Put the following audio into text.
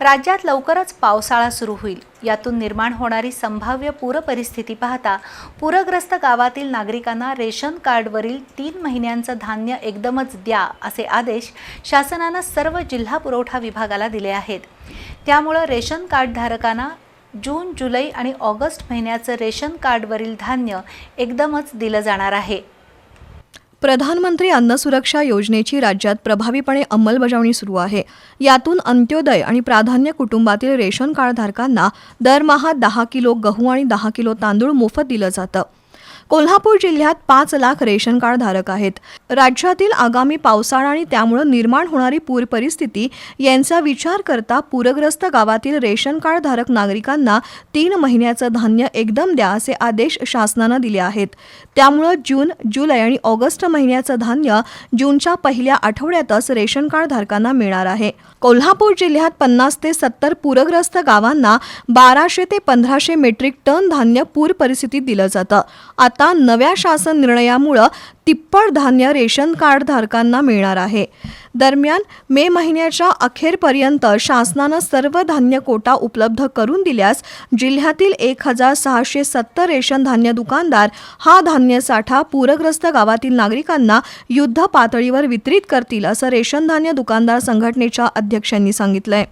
राज्यात लवकरच पावसाळा सुरू होईल. यातून निर्माण होणारी संभाव्य पूरपरिस्थिती पाहता पूरग्रस्त गावातील नागरिकांना रेशन कार्डवरील तीन महिन्यांचं धान्य एकदमच द्या असे आदेश शासनानं सर्व जिल्हा पुरवठा विभागाला दिले आहेत. त्यामुळं रेशन कार्डधारकांना जून जुलै आणि ऑगस्ट महिन्याचं रेशन कार्डवरील धान्य एकदमच दिलं जाणार आहे. प्रधानमंत्री अन्न सुरक्षा योजनेची राज्यात प्रभावीपणे अंमलबजावणी सुरू आहे. यातून अंत्योदय आणि प्राधान्य कुटुंबातील रेशन कार्डधारकांना दरमहा दहा किलो गहू आणि दहा किलो तांदूळ मोफत दिलं जातं. कोल्हापूर जिल्ह्यात पाच लाख रेशन कार्ड धारक आहेत. राज्यातील आगामी पावसाळा आणि त्यामुळं निर्माण होणारी पूर परिस्थिती यांचा विचार करता पूरग्रस्त गावातील रेशन कार्ड धारक नागरिकांना तीन महिन्याचं धान्य एकदम द्या असे आदेश शासनानं दिले आहेत. त्यामुळं जून जुलै आणि ऑगस्ट महिन्याचं धान्य जूनच्या पहिल्या आठवड्यातच रेशन कार्ड धारकांना मिळणार आहे. कोल्हापूर जिल्ह्यात पन्नास ते सत्तर पूरग्रस्त गावांना बाराशे ते पंधराशे मेट्रिक टन धान्य पूर परिस्थितीत दिलं जातं. आता नव्या शासन निर्णयामुळं तिप्पट धान्य रेशन कार्ड धारकांना मिळणार आहे. दरम्यान मे महिन्याच्या अखेरपर्यंत शासनानं सर्व धान्य कोटा उपलब्ध करून दिल्यास जिल्ह्यातील एक हजार सहाशे सत्तर रेशन धान्य दुकानदार हा धान्य साठा पूरग्रस्त गावातील नागरिकांना युद्ध पातळीवर वितरित करतील असं रेशन धान्य दुकानदार संघटनेच्या अध्यक्षांनी सांगितलंय.